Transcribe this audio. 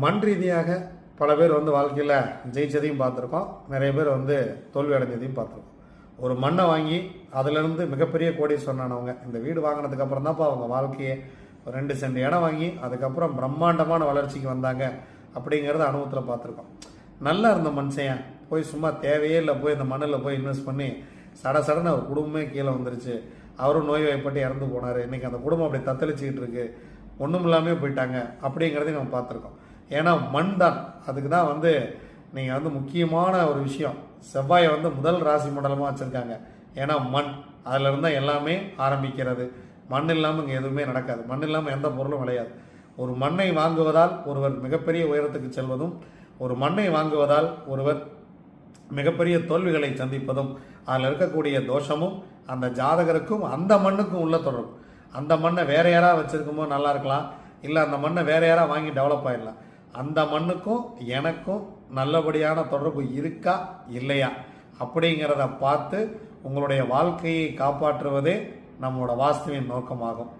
மண் ரீதியாக பல பேர் வந்து வாழ்க்கையில் ஜெயிச்சதையும் பார்த்துருக்கோம். நிறைய பேர் வந்து தோல்வி அடைஞ்சதையும் பார்த்துருக்கோம். ஒரு மண்ணை வாங்கி அதிலிருந்து மிகப்பெரிய கோடி ஆனவங்க இந்த வீடு வாங்கினதுக்கப்புறம் தான்ப்பா அவங்க வாழ்க்கையே. ஒரு ரெண்டு சென்ட் இடம் வாங்கி அதுக்கப்புறம் பிரம்மாண்டமான வளர்ச்சிக்கு வந்தாங்க அப்படிங்கிறத அனுபவத்தில் பார்த்துருக்கோம். நல்லா இருந்த மனுஷன் போய் சும்மா தேவையே இல்லை போய் இந்த மண்ணில் போய் இன்வெஸ்ட் பண்ணி சட சடன்னு அவர் குடும்பமே கீழே வந்துருச்சு. அவரும் நோய் வாய்ப்பட்டு இறந்து போனார். இன்றைக்கி அந்த குடும்பம் அப்படி தத்தளிச்சுக்கிட்டு இருக்கு. ஒன்றும் இல்லாமல் போயிட்டாங்க அப்படிங்கிறதையும் நம்ம பார்த்துருக்கோம். ஏன்னா மண் தான். அதுக்கு தான் வந்து நீங்கள் வந்து முக்கியமான ஒரு விஷயம். செவ்வாயை வந்து முதல் ராசி மண்டலமாக வச்சுருக்காங்க. ஏன்னா மண். அதில் இருந்தால் எல்லாமே ஆரம்பிக்கிறது. மண் இல்லாமல் இங்கே எதுவுமே நடக்காது. மண் இல்லாமல் எந்த பொருளும் விளையாது. ஒரு மண்ணை வாங்குவதால் ஒருவர் மிகப்பெரிய உயரத்துக்கு செல்வதும் ஒரு மண்ணை வாங்குவதால் ஒருவர் மிகப்பெரிய தோல்விகளை சந்திப்பதும் அதில் இருக்கக்கூடிய தோஷமும் அந்த ஜாதகருக்கும் அந்த மண்ணுக்கும் உள்ள தொடரும். அந்த மண்ணை வேற யாராவது வச்சுருக்குமோ நல்லா இருக்கலாம். இல்லை அந்த மண்ணை வேற யாராக வாங்கி டெவலப் ஆயிடலாம். அந்த மண்ணுக்கும் எனக்கும் நல்லபடியான தொடர்பு இருக்கா இல்லையா அப்படிங்கிறத பார்த்து உங்களுடைய வாழ்க்கையை காப்பாற்றுவதே நம்மளோட வாஸ்துவின் நோக்கமாகும்